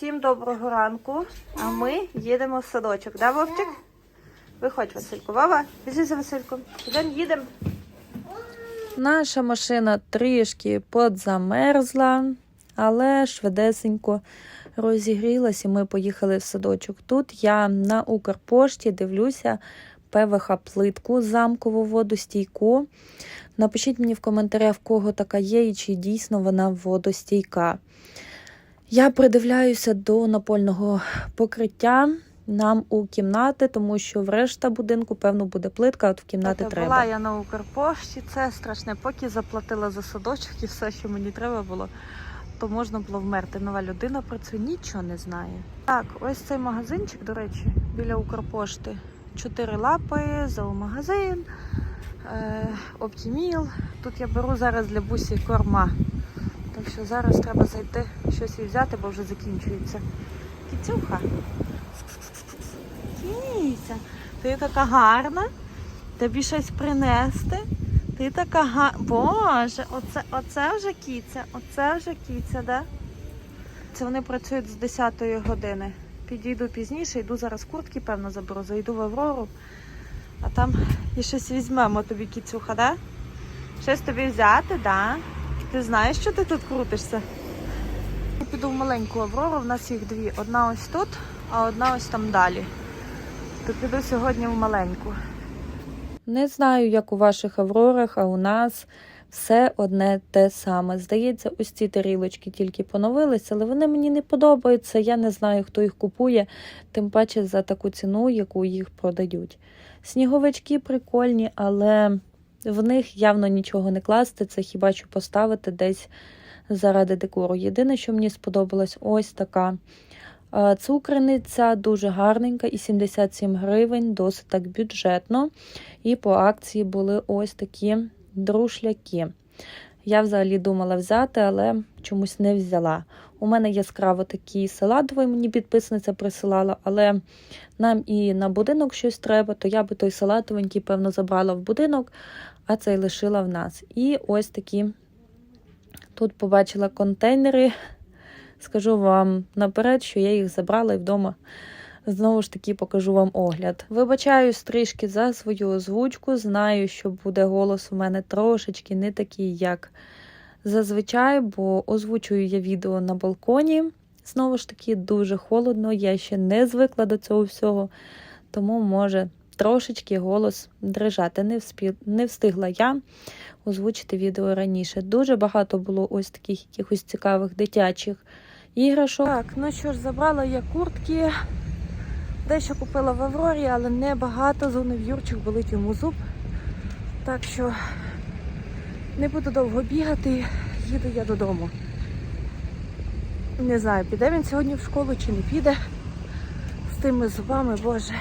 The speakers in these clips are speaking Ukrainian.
Всім доброго ранку. А ми їдемо в садочок, да, Вовчик? Виходь, Василько. Вова, біжи за Васильком. Ідемо, їдемо. Наша машина трішки подзамерзла, але швидесенько розігрілась і ми поїхали в садочок. Тут я на Укрпошті дивлюся ПВХ плитку замкову водостійку. Напишіть мені в коментарях, в кого така є і чи дійсно вона водостійка. Я придивляюся до напольного покриття нам у кімнати, тому що в решта будинку, певно, буде плитка, а от в кімнати Та треба. Була я на Укрпошті, це страшне. Поки заплатила за садочок і все, що мені треба було, то можна було вмерти. Нова людина про це нічого не знає. Так, ось цей магазинчик, до речі, біля Укрпошти. Чотири лапи, зоомагазин, е, Оптіміл. Тут я беру зараз для бусі корма. Так що зараз треба зайти щось і взяти, бо вже закінчується. Кіцюха. Кіця, ти така гарна. Тобі щось принести. Ти така гарна. Боже, оце, оце вже кіця, оце вже кіця, да? Це вони працюють з 10 години. Підійду пізніше, йду зараз куртки, певно, заберу, зайду в Аврору, а там і щось візьмемо тобі кіцюха, да? Щось тобі взяти, да? Ти знаєш, що ти тут крутишся? Я піду в маленьку Аврору, в нас їх дві. Одна ось тут, а одна ось там далі. То піду сьогодні в маленьку. Не знаю, як у ваших аврорах, а у нас все одне те саме. Здається, ось ці тарілочки тільки поновилися, але вони мені не подобаються. Я не знаю, хто їх купує, тим паче за таку ціну, яку їх продають. Сніговички прикольні, але в них явно нічого не класти. Це хіба що поставити десь заради декору. Єдине, що мені сподобалось, ось така. Е, Цукрениця дуже гарненька і 77 гривень, досить так бюджетно. І по акції були ось такі друшляки. Я взагалі думала взяти, але чомусь не взяла. У мене яскраво такий салатовий, мені підписниця присилала, але нам і на будинок щось треба, то я би той салатовенький, певно, забрала в будинок, а цей лишила в нас. І ось такі тут побачила контейнери. Скажу вам наперед, що я їх забрала і вдома знову ж таки покажу вам огляд. Вибачаюсь трішки за свою озвучку. Знаю, що буде голос у мене трошечки не такий, як зазвичай, бо озвучую я відео на балконі. Знову ж таки, дуже холодно, я ще не звикла до цього всього, тому може трошечки голос дрижати. Не, вспі... не встигла я озвучити відео раніше. Дуже багато було ось таких якихось цікавих дитячих іграшок. Так, ну що ж, забрала я куртки. Дещо купила в Аврорі, але не багато. Дзвонив Юрчик, болить йому зуб. Так що не буду довго бігати, їду я додому. Не знаю, піде він сьогодні в школу чи не піде. З тими зубами, боже.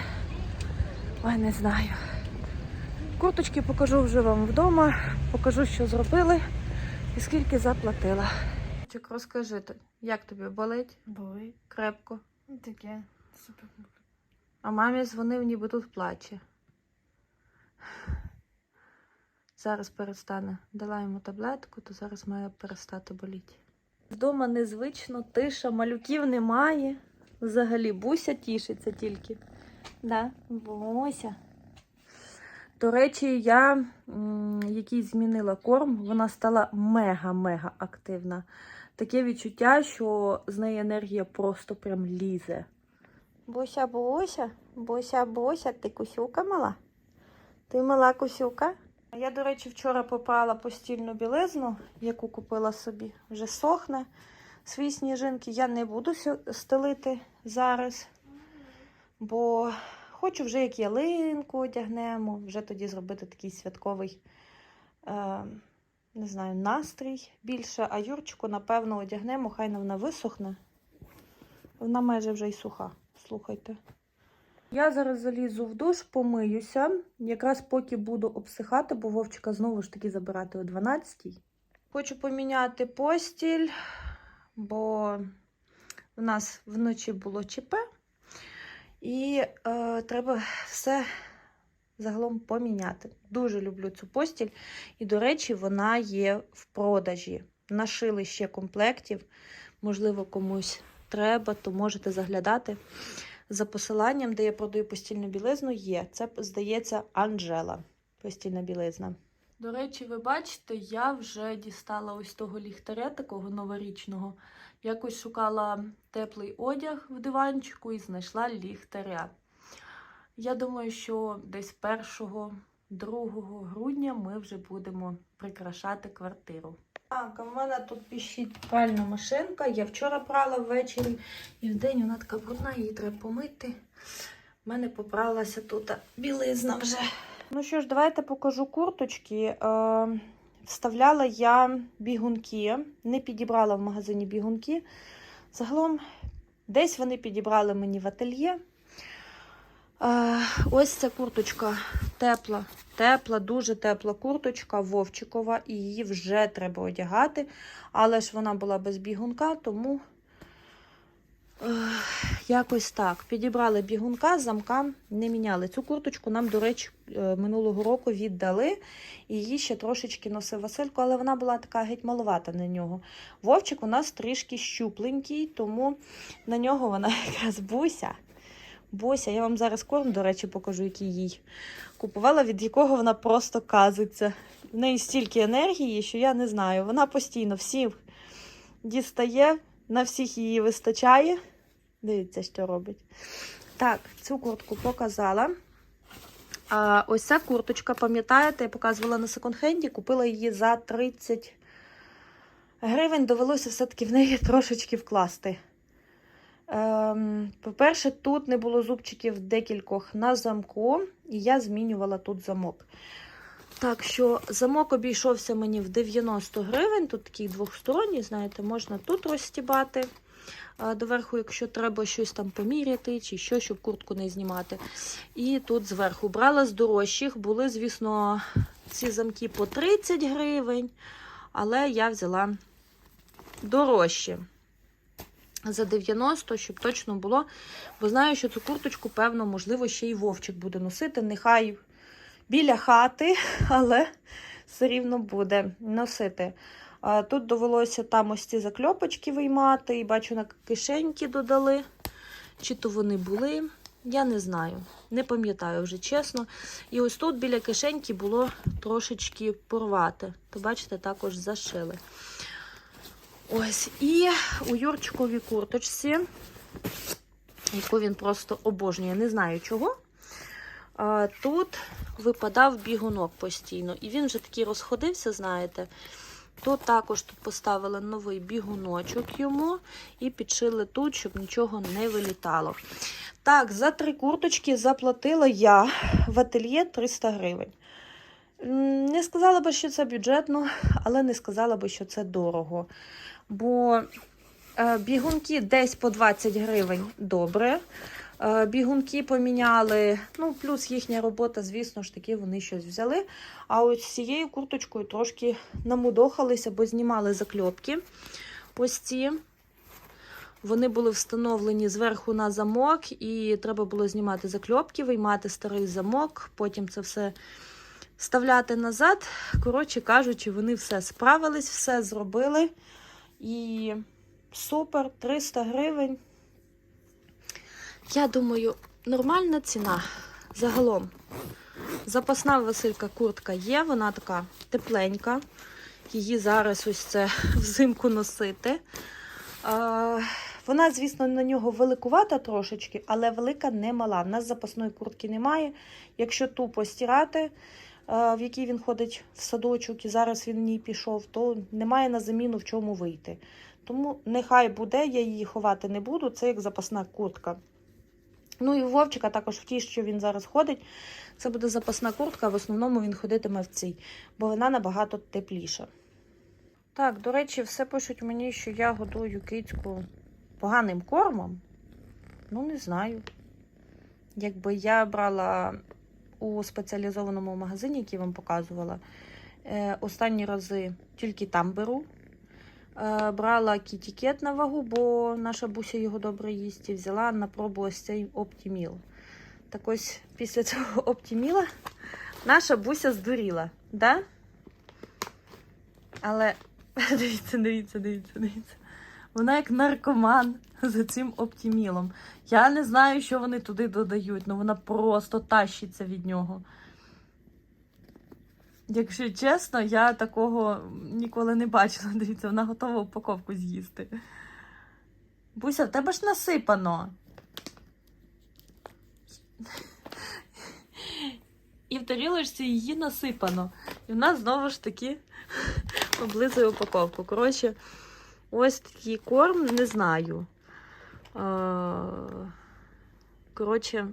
Ой, не знаю. Курточки покажу вже вам вдома, покажу, що зробили і скільки заплатила. Чик, розкажи, як тобі болить? Болить. Крепко. Таке. Супер. А мамі дзвонив, ніби тут плаче. Зараз перестане. Дала йому таблетку, то зараз має перестати боліти. Вдома незвично, тиша, малюків немає. Взагалі Буся тішиться тільки. Да, Буся. До речі, я м, який змінила корм, вона стала мега-мега активна. Таке відчуття, що з неї енергія просто прям лізе. Буся, Буся, Буся, Буся, ти кусюка мала? Ти мала кусюка? Я, до речі, вчора попрала постільну білизну, яку купила собі. Вже сохне. Свої сніжинки я не буду стелити зараз, бо хочу вже як ялинку одягнемо, вже тоді зробити такий святковий, е, не знаю, настрій більше. А Юрчику, напевно, одягнемо, хай вона висохне. Вона майже вже й суха. Слухайте. Я зараз залізу в душ, помиюся. Якраз поки буду обсихати, бо Вовчика знову ж таки забирати о 12-й. Хочу поміняти постіль, бо в нас вночі було ЧП. І е, треба все загалом поміняти. Дуже люблю цю постіль. І, до речі, вона є в продажі. Нашили ще комплектів. Можливо, комусь треба, то можете заглядати. За посиланням, де я продаю постільну білизну, є. Це, здається, Анжела. Постільна білизна. До речі, ви бачите, я вже дістала ось того ліхтаря, такого новорічного. Якось шукала теплий одяг в диванчику і знайшла ліхтаря. Я думаю, що десь 1-2 грудня ми вже будемо прикрашати квартиру. Так, а в мене тут піщить пральна машинка. Я вчора прала ввечері, і вдень вона така брудна, її треба помити. У мене попралася тут білизна вже. Ну що ж, давайте покажу курточки. Е, вставляла я бігунки, не підібрала в магазині бігунки. Загалом, десь вони підібрали мені в ательє. Е, ось ця курточка тепла, тепла, дуже тепла курточка Вовчикова, і її вже треба одягати. Але ж вона була без бігунка, тому якось так. Підібрали бігунка, замка не міняли. Цю курточку нам, до речі, е, минулого року віддали. Її ще трошечки носив Василько, але вона була така геть маловата на нього. Вовчик у нас трішки щупленький, тому на нього вона якраз буся. Бося, я вам зараз корм, до речі, покажу, який їй купувала, від якого вона просто казиться. В неї стільки енергії, що я не знаю. Вона постійно всіх дістає, на всіх її вистачає. Дивіться, що робить. Так, цю куртку показала. А ось ця курточка, пам'ятаєте, я показувала на секонд-хенді, купила її за 30 гривень. Довелося все-таки в неї трошечки вкласти. Ем, По-перше, тут не було зубчиків декількох на замку, і я змінювала тут замок. Так що замок обійшовся мені в 90 гривень. Тут такий двохсторонній, знаєте, можна тут розстібати доверху, якщо треба щось там поміряти, чи що, щоб куртку не знімати. І тут зверху брала з дорожчих. Були, звісно, ці замки по 30 гривень, але я взяла дорожче за 90, щоб точно було. Бо знаю, що цю курточку, певно, можливо, ще й вовчик буде носити. Нехай біля хати, але все рівно буде носити. Тут довелося там ось ці закльопочки виймати, і бачу, на кишеньки додали. Чи то вони були, я не знаю. Не пам'ятаю вже чесно. І ось тут біля кишеньки було трошечки порвати. То, бачите, також зашили. Ось, і у Юрчиковій курточці, яку він просто обожнює, не знаю чого. А, Тут випадав бігунок постійно. І він вже такий розходився, знаєте. Тут також тут поставили новий бігуночок йому і підшили тут, щоб нічого не вилітало. Так, за три курточки заплатила я в ательє 300 гривень. Не сказала би, що це бюджетно, але не сказала би, що це дорого. Бо е, бігунки десь по 20 гривень добре. Е, Бігунки поміняли, ну, плюс їхня робота, звісно ж таки, вони щось взяли. А ось цією курточкою трошки намудохалися, бо знімали закльопки. Ось ці. Вони були встановлені зверху на замок, і треба було знімати закльопки, виймати старий замок, потім це все вставляти назад. Коротше кажучи, вони все справились, все зробили. І супер, 300 гривень. Я думаю, нормальна ціна загалом. Запасна Василька куртка є, вона така тепленька. Її зараз ось це взимку носити. А, вона, звісно, на нього великувата трошечки, але велика не мала. В нас запасної куртки немає. Якщо тупо стирати, а, в якій він ходить в садочок, і зараз він в ній пішов, то немає на заміну в чому вийти. Тому нехай буде, я її ховати не буду. Це як запасна куртка. Ну і Вовчика також в тій, що він зараз ходить, це буде запасна куртка, в основному він ходитиме в цій, бо вона набагато тепліша. Так, до речі, все пишуть мені, що я годую кицьку поганим кормом. Ну, не знаю. Якби я брала у спеціалізованому магазині, який вам показувала, е, останні рази тільки там беру. Е, Брала кітікет на вагу, бо наша буся його добре їсть, і взяла на пробу ось цей Оптіміл. Так ось після цього Оптіміла наша буся здуріла, да? Але дивіться, дивіться, дивіться, дивіться. Вона як наркоман за цим оптімілом. Я не знаю, що вони туди додають, але вона просто тащиться від нього. Якщо чесно, я такого ніколи не бачила. Дивіться, вона готова упаковку з'їсти. Буся, в тебе ж насипано. І в тарілочці її насипано. І в нас знову ж таки облизує упаковку. Коротше, ось такий корм, не знаю. Коротше,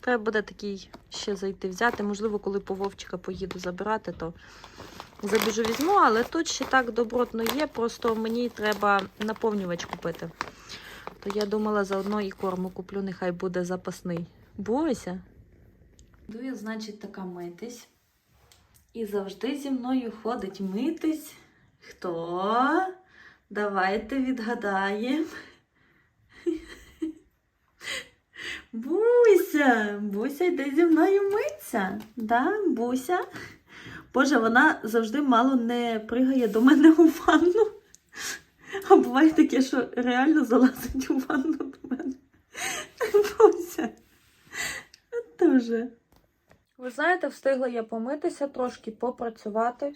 треба буде такий ще зайти взяти. Можливо, коли по Вовчика поїду забирати, то забіжу візьму, але тут ще так добротно є, просто мені треба наповнювач купити. То я думала, заодно і корму куплю, нехай буде запасний. Бойся. Йду значить, така митись. І завжди зі мною ходить митись. Хто? Давайте відгадаємо. Буся, Буся йде зі мною миться. Да, Буся? Боже, вона завжди мало не пригає до мене у ванну. А буває таке, що реально залазить у ванну до мене. Буся. Дуже. Ви знаєте, встигла я помитися, трошки попрацювати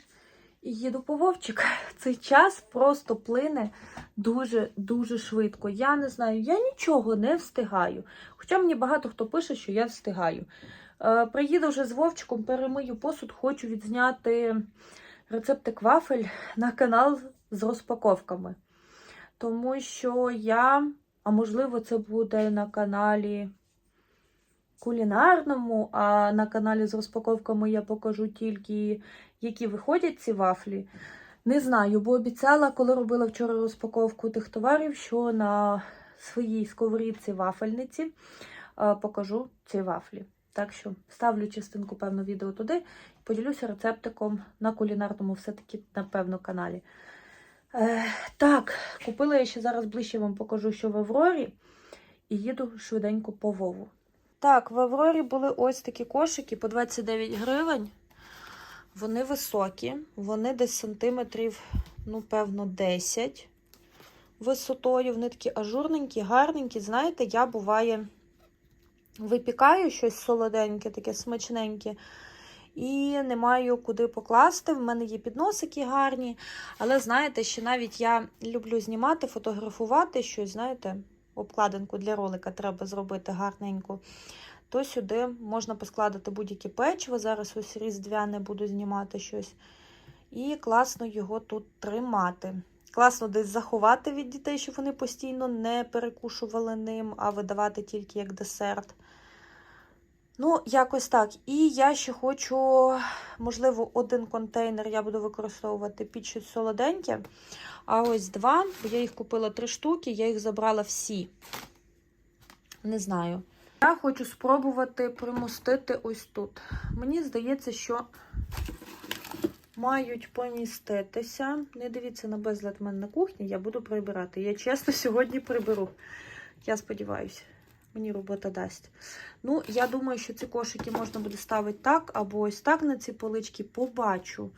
і їду по Вовчик. Цей час просто плине дуже-дуже швидко. Я не знаю, я нічого не встигаю. Хоча мені багато хто пише, що я встигаю. Е, приїду вже з Вовчиком, перемию посуд, хочу відзняти рецептик вафель на канал з розпаковками. Тому що я, а можливо, це буде на каналі кулінарному, а на каналі з розпаковками я покажу тільки, які виходять ці вафлі. Не знаю, бо обіцяла, коли робила вчора розпаковку тих товарів, що на своїй сковорідці вафельниці е, покажу ці вафлі. Так що ставлю частинку, певно, відео туди і поділюся рецептиком на кулінарному, все-таки, напевно, каналі. Е, так, купила я ще зараз ближче вам покажу, що в Аврорі, і їду швиденько по Вову. Так, в Аврорі були ось такі кошики по 29 гривень. Вони високі, вони десь сантиметрів, ну, певно, 10 висотою. Вони такі ажурненькі, гарненькі. Знаєте, я буває випікаю щось солоденьке, таке смачненьке. І не маю куди покласти. В мене є підносики гарні. Але, знаєте, що навіть я люблю знімати, фотографувати щось, знаєте, обкладинку для ролика треба зробити гарненьку. То сюди можна поскладати будь-яке печиво. Зараз ось різдвяне буду знімати щось. І класно його тут тримати. Класно десь заховати від дітей, щоб вони постійно не перекушували ним, а видавати тільки як десерт. Ну, якось так. І я ще хочу, можливо, один контейнер я буду використовувати під щось солоденьке. А ось два, бо я їх купила три штуки, я їх забрала всі. Не знаю. Я хочу спробувати примостити ось тут. Мені здається, що мають поміститися. Не дивіться на безлад в мене на кухні, я буду прибирати. Я чесно сьогодні приберу. Я сподіваюся, мені робота дасть. Ну, я думаю, що ці кошики можна буде ставити так, або ось так на ці полички побачу.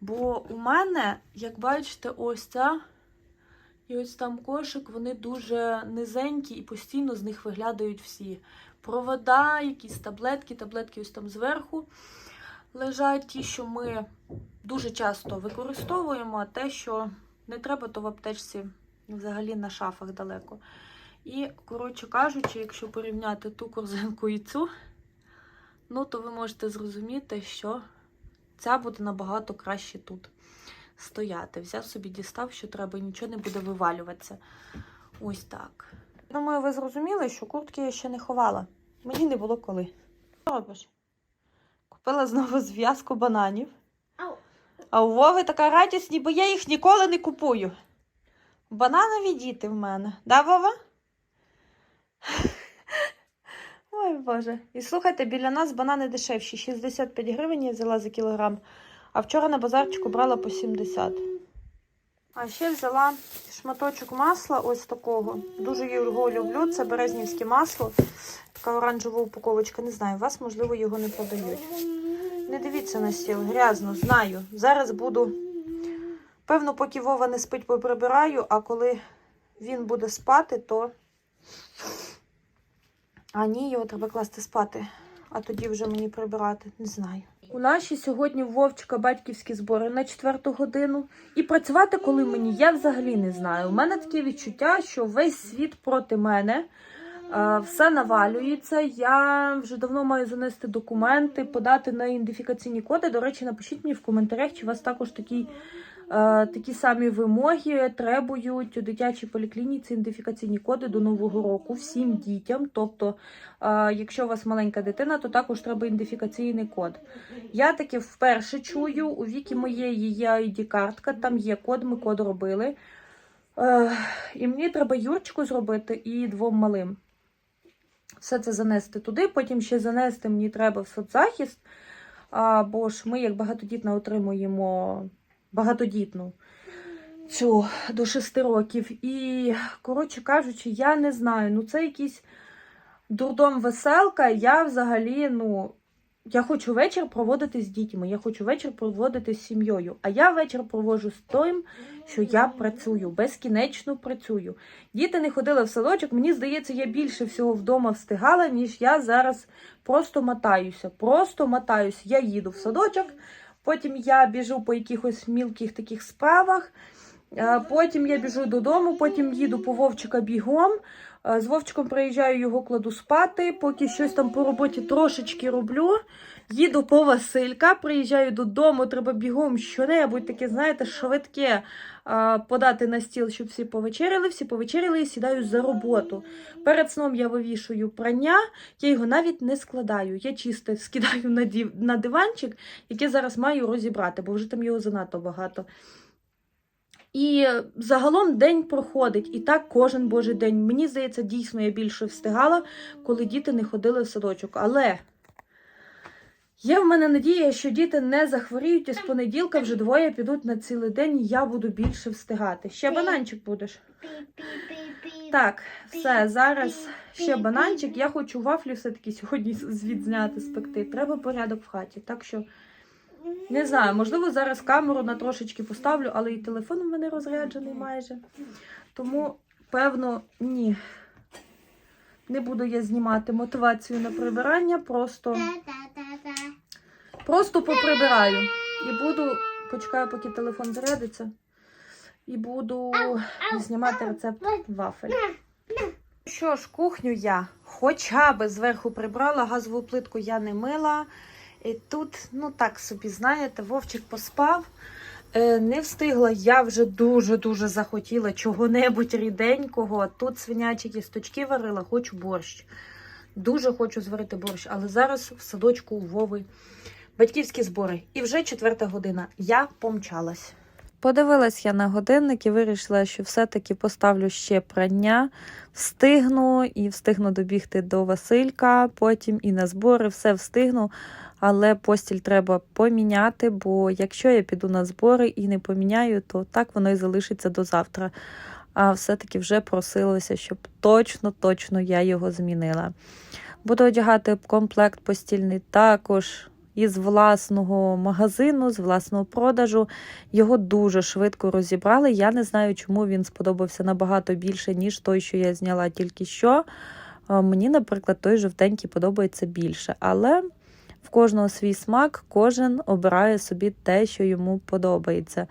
Бо у мене, як бачите, ось ця і ось там кошик, вони дуже низенькі і постійно з них виглядають всі. Провода, якісь таблетки, таблетки ось там зверху лежать ті, що ми дуже часто використовуємо, а те, що не треба, то в аптечці взагалі на шафах далеко. І, коротше кажучи, якщо порівняти ту корзинку і цю, ну то ви можете зрозуміти, що ця буде набагато краще тут стояти. Взяв собі, дістав, що треба, і нічого не буде вивалюватися. Ось так. Думаю, ви зрозуміли, що куртки я ще не ховала. Мені не було коли. Що робиш? Купила знову зв'язку бананів. А у Вови така радість, ніби я їх ніколи не купую. Бананові діти в мене. Да, Вова? Ой, Боже. І слухайте, біля нас банани дешевші. 65 гривень я взяла за кілограм. А вчора на базарчику брала по 70. А ще взяла шматочок масла ось такого. Дуже його люблю. Це березнівське масло. Така оранжева упаковочка. Не знаю, вас, можливо, його не продають. Не дивіться на стіл, грязно, знаю. Зараз буду Певно, поки Вова не спить, поприбираю, а коли він буде спати, то. А ні, його треба класти спати, а тоді вже мені прибирати, не знаю. У наші сьогодні в Вовчика батьківські збори на четверту годину. І працювати, коли мені, я взагалі не знаю. У мене таке відчуття, що весь світ проти мене. Е, Все навалюється. Я вже давно маю занести документи, подати на ідентифікаційні коди. До речі, напишіть мені в коментарях, чи у вас також такі, е, такі самі вимоги требують у дитячій поліклініці ідентифікаційні коди до нового року всім дітям. Тобто, е, якщо у вас маленька дитина, то також треба ідентифікаційний код. Я таки вперше чую. У віки моєї є ID-картка, там є код, ми код робили. Е, і мені треба Юрчику зробити і двом малим. Все це занести туди, потім ще занести мені треба в соцзахист. А, бо ж ми, як багатодітна, отримуємо багатодітну цю до 6 років. І, коротше кажучи, я не знаю. Ну, це якийсь дурдом веселка. Я взагалі, ну, я хочу вечір проводити з дітьми, я хочу вечір проводити з сім'єю. А я вечір проводжу з тим, що я працюю, безкінечно працюю. Діти не ходили в садочок. Мені здається, я більше всього вдома встигала, ніж я зараз просто мотаюся. Просто мотаюся. Я їду в садочок, потім я біжу по якихось мілких таких справах. е, Потім я біжу додому, потім їду по Вовчика бігом. е, З Вовчиком приїжджаю, його кладу спати, поки щось там по роботі трошечки роблю. Їду по Василька, приїжджаю додому, треба бігом щонебудь таке, знаєте, швидке подати на стіл, щоб всі повечеряли, всі повечеряли і сідаю за роботу. Перед сном я вивішую прання, я його навіть не складаю. Я чисто скидаю на, дів... на диванчик, який зараз маю розібрати, бо вже там його занадто багато. І загалом день проходить, і так кожен божий день. Мені здається, дійсно я більше встигала, коли діти не ходили в садочок. Але є в мене надія, що діти не захворіють, і з понеділка вже двоє підуть на цілий день, і я буду більше встигати. Ще бананчик будеш. Так, все, зараз ще бананчик. Я хочу вафлі все-таки сьогодні звід зняти, спекти. Треба порядок в хаті. Так що, не знаю, можливо, зараз камеру на трошечки поставлю, але і телефон у мене розряджений майже. Тому, певно, ні. Не буду я знімати мотивацію на прибирання, просто, просто поприбираю. І буду, почекаю, поки телефон зарядиться. І буду знімати рецепт вафель. Що ж, кухню я хоча би зверху прибрала, газову плитку я не мила. І тут, ну так собі, знаєте, Вовчик поспав. Е, не встигла, я вже дуже-дуже захотіла чого-небудь ріденького. Тут свинячі кісточки варила, хочу борщ. Дуже хочу зварити борщ, але зараз в садочку у Вови батьківські збори. І вже четверта година. Я помчалась. Подивилась я на годинник і вирішила, що все-таки поставлю ще прання, встигну і встигну добігти до Василька, потім і на збори, все встигну. Але постіль треба поміняти, бо якщо я піду на збори і не поміняю, то так воно і залишиться до завтра. А все-таки вже просилося, щоб точно-точно я його змінила. Буду одягати комплект постільний також із власного магазину, з власного продажу. Його дуже швидко розібрали. Я не знаю, чому він сподобався набагато більше, ніж той, що я зняла тільки що. Мені, наприклад, той жовтенький подобається більше. Але в кожного свій смак, кожен обирає собі те, що йому подобається.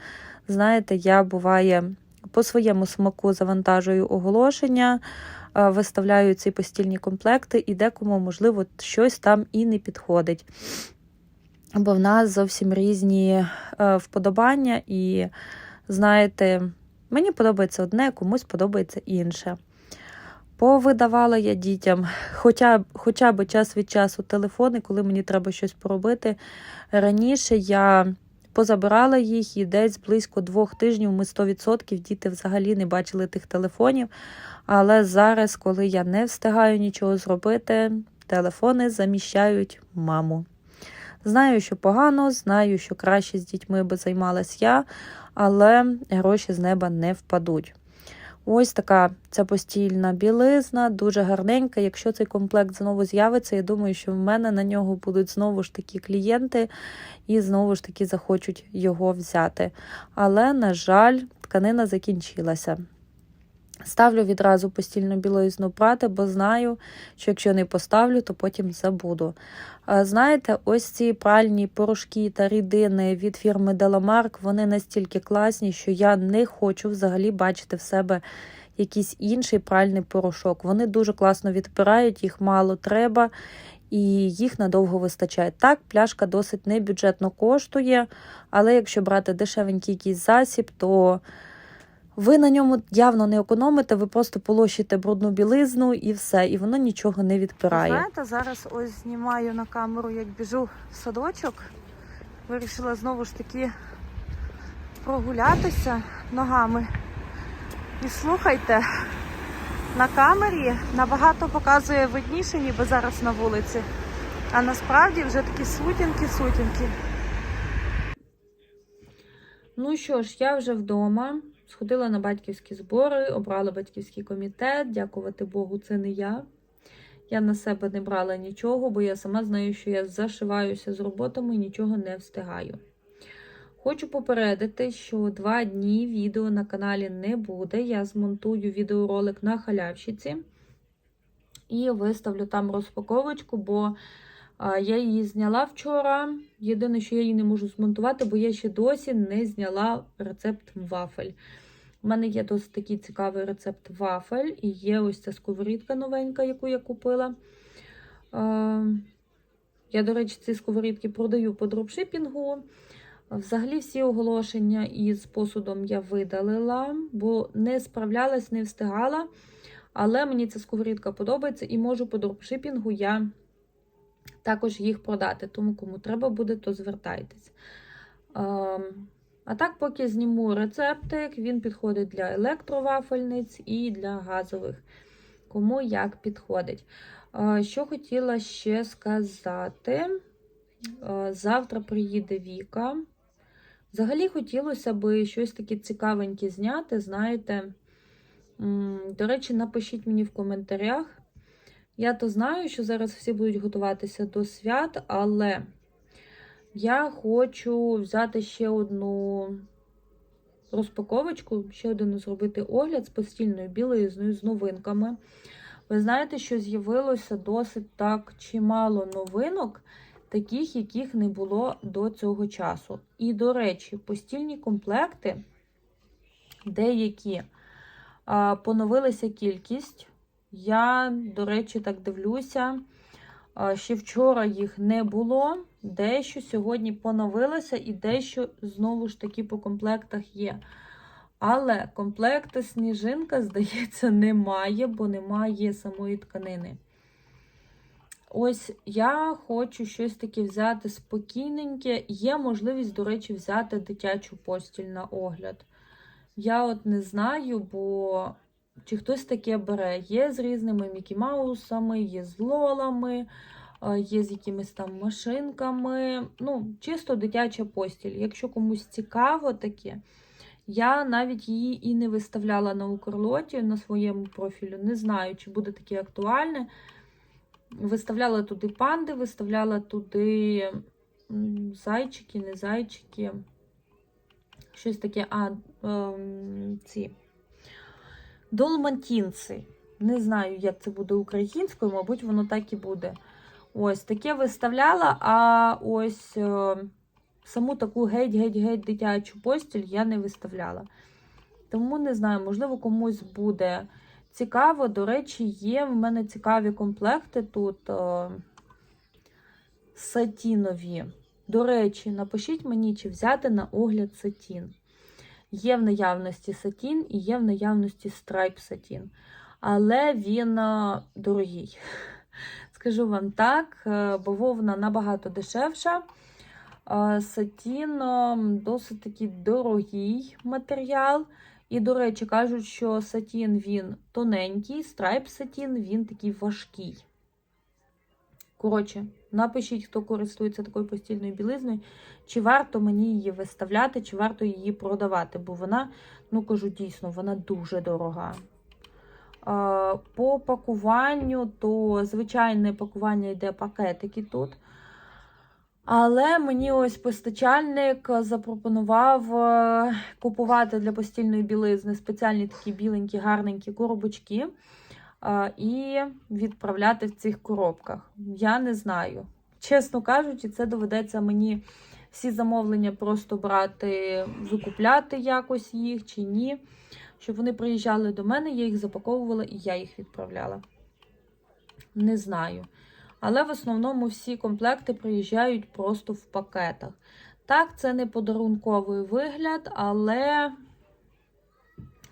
Знаєте, я буває по своєму смаку завантажую оголошення, е, виставляю ці постільні комплекти, і декому, можливо, щось там і не підходить. Бо в нас зовсім різні е, вподобання, і знаєте, мені подобається одне, комусь подобається інше. Повидавала я дітям хоча, хоча б час від часу телефони, коли мені треба щось поробити. Раніше я позабирала їх і десь близько двох тижнів ми 100% діти взагалі не бачили тих телефонів. Але зараз, коли я не встигаю нічого зробити, телефони заміщають маму. Знаю, що погано, знаю, що краще з дітьми би займалась я, але гроші з неба не впадуть. Ось така ця постільна білизна, дуже гарненька. Якщо цей комплект знову з'явиться, я думаю, що в мене на нього будуть знову ж такі клієнти і знову ж таки захочуть його взяти. Але, на жаль, тканина закінчилася. Ставлю відразу постільну білизну прати, бо знаю, що якщо не поставлю, то потім забуду. Знаєте, ось ці пральні порошки та рідини від фірми Деламарк, вони настільки класні, що я не хочу взагалі бачити в себе якийсь інший пральний порошок. Вони дуже класно відпирають, їх мало треба. І їх надовго вистачає. Так, пляшка досить небюджетно коштує, але якщо брати дешевенький якийсь засіб, то ви на ньому явно не економите, ви просто полощите брудну білизну і все, і воно нічого не відпирає. Знаєте, зараз ось знімаю на камеру, як біжу в садочок. Вирішила знову ж таки прогулятися ногами. І слухайте, на камері набагато показує видніше, ніби зараз на вулиці. А насправді вже такі сутінки-сутінки. Ну що ж, я вже вдома. Сходила на батьківські збори, обрала батьківський комітет. Дякувати Богу, це не я. Я на себе не брала нічого, бо я сама знаю, що я зашиваюся з роботами і нічого не встигаю. Хочу попередити, що два дні відео на каналі не буде. Я змонтую відеоролик на халявщиці і виставлю там розпаковочку, бо я її зняла вчора. Єдине, що я її не можу змонтувати, бо я ще досі не зняла рецепт вафель. У мене є досить такий цікавий рецепт вафель, і є ось ця сковорідка новенька, яку я купила. Я, до речі, ці сковорідки продаю по дропшипінгу. Взагалі, всі оголошення із посудом я видалила, бо не справлялась, не встигала. Але мені ця сковорідка подобається і можу по дропшипінгу я також їх продати. Тому кому треба буде, то звертайтесь. Ем, А так, поки зніму рецептик, він підходить для електровафельниць і для газових. Кому як підходить. Е, Що хотіла ще сказати. Е, Завтра приїде Віка. Взагалі хотілося б щось таке цікавеньке зняти, знаєте. До речі, напишіть мені в коментарях. Я то знаю, що зараз всі будуть готуватися до свят, але я хочу взяти ще одну розпаковочку, ще один зробити огляд з постільною білизною, з новинками. Ви знаєте, що з'явилося досить так чимало новинок, таких, яких не було до цього часу. І, до речі, постільні комплекти, деякі а, поновилася кількість. Я, до речі, так дивлюся. Ще вчора їх не було. Дещо сьогодні поновилося, і дещо знову ж таки по комплектах є. Але комплекта сніжинка, здається, немає, бо немає самої тканини. Ось я хочу щось таке взяти спокійненьке. Є можливість, до речі, взяти дитячу постіль на огляд. Я от не знаю, бо чи хтось таке бере. Є з різними Мікі Маусами, є з лолами, е, є з якимись там машинками. Ну, чисто дитяча постіль. Якщо комусь цікаво таке, я навіть її і не виставляла на Укрлоті на своєму профілю. Не знаю, чи буде таке актуальне. Виставляла туди панди, виставляла туди зайчики, не зайчики. Щось таке, а ем, ці долматінці. Не знаю, як це буде українською, мабуть, воно так і буде. Ось таке виставляла, а ось е, саму таку геть-геть-геть дитячу постіль я не виставляла. Тому не знаю, можливо, комусь буде цікаво. До речі, є в мене цікаві комплекти тут е, сатінові. До речі, напишіть мені, чи взяти на огляд сатін. Є в наявності сатін і є в наявності страйп сатін. Але він дорогий. Скажу вам так, е, бо вовна набагато дешевша. Сатін досить такий дорогий матеріал. І, до речі, кажуть, що сатін він тоненький, страйп сатін він такий важкий. Коротше, Напишіть, хто користується такою постільною білизною, чи варто мені її виставляти, чи варто її продавати, бо вона, ну кажу дійсно, вона дуже дорога. По пакуванню, то звичайне пакування йде пакетики тут. Але мені ось постачальник запропонував е, купувати для постільної білизни спеціальні такі біленькі, гарненькі коробочки і відправляти в цих коробках. Я не знаю. Чесно кажучи, це доведеться мені всі замовлення просто брати, викупляти якось їх чи ні. Щоб вони приїжджали до мене, я їх запаковувала і я їх відправляла. Не знаю. Але в основному всі комплекти приїжджають просто в пакетах. Так, це не подарунковий вигляд, але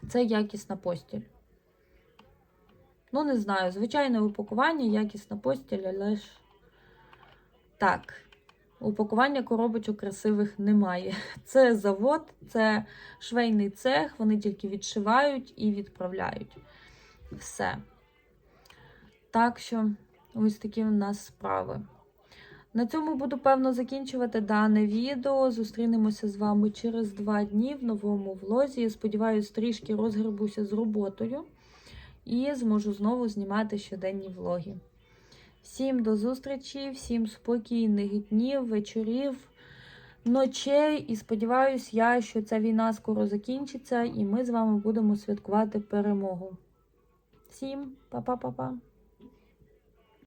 це якісна постіль. Ну, не знаю, звичайне упакування, якісна постіль, але ж так, упакування коробочок красивих немає. Це завод, це швейний цех, вони тільки відшивають і відправляють. Все. Так що. Ось такі в нас справи. На цьому буду, певно, закінчувати дане відео. Зустрінемося з вами через два дні в новому влозі. Я сподіваюся, трішки розгребуся з роботою і зможу знову знімати щоденні влоги. Всім до зустрічі, всім спокійних днів, вечорів, ночей. І сподіваюся, я, що ця війна скоро закінчиться, і ми з вами будемо святкувати перемогу. Всім па-па-па-па!